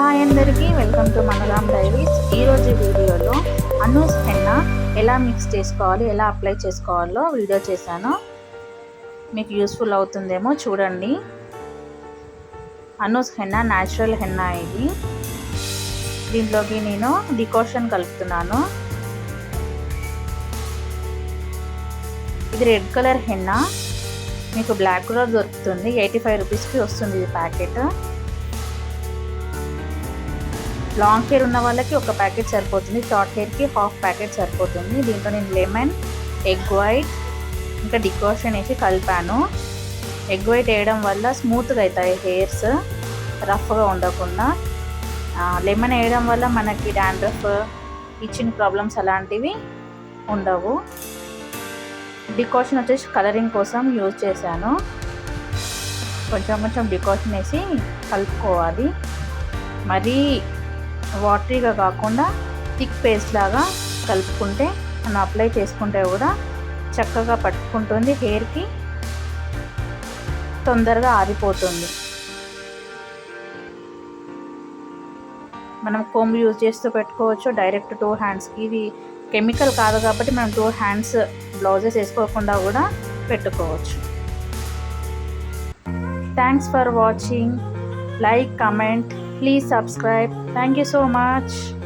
Hi అందరికీ welcome to మనరామ్ diaries. ఈరోజు వీడియోలో అనూస్ హెన్న ఎలా మిక్స్ చేసుకోవాలి ఎలా అప్లై చేసుకోవాలో వీడియో చేశాను. మీకు యూస్ఫుల్ అవుతుందేమో చూడండి. అనూస్ హెన్న న్యాచురల్ హెన్న ఇది. దీంట్లోకి నేను డికోషన్ కలుపుతున్నాను. ఇది రెడ్ కలర్ హెన్న. మీకు బ్లాక్ కూడా దొరుకుతుంది. ఎయిటీ ఫైవ్ రూపీస్కి వస్తుంది ఇది ప్యాకెట్ లాంగ్ హెయిర్ ఉన్న వాళ్ళకి ఒక ప్యాకెట్ సరిపోతుంది. షార్ట్ హెయిర్కి హాఫ్ ప్యాకెట్ సరిపోతుంది. దీంట్లో నేను లెమన్ ఎగ్ వైట్ ఇంకా డికాషన్ వేసి కలిపాను. ఎగ్ వైట్ వేయడం వల్ల స్మూత్గా అవుతాయి హెయిర్స్ రఫ్గా ఉండకుండా. లెమన్ వేయడం వల్ల మనకి డాండ్రఫ్ ఇచ్చిన ప్రాబ్లమ్స్ అలాంటివి ఉండవు. డికాషన్ వచ్చేసి కలరింగ్ కోసం యూజ్ చేశాను. కొంచెం కొంచెం డికాషన్ వేసి కలుపుకోవాలి. మరీ వాటరీగా కాకుండా థిక్ పేస్ట్ లాగా కలుపుకుంటే మనం అప్లై చేసుకుంటే కూడా చక్కగా పట్టుకుంటుంది హెయిర్కి తొందరగా ఆరిపోతుంది. మనం కోంబు యూజ్ చేస్తూ పెట్టుకోవచ్చు డైరెక్ట్ టూ హ్యాండ్స్కి ఇది కెమికల్ కాదు కాబట్టి మనం టూ హ్యాండ్స్ బ్లౌజెస్ వేసుకోకుండా కూడా పెట్టుకోవచ్చు. Thanks for watching like comment please subscribe Thank you so much.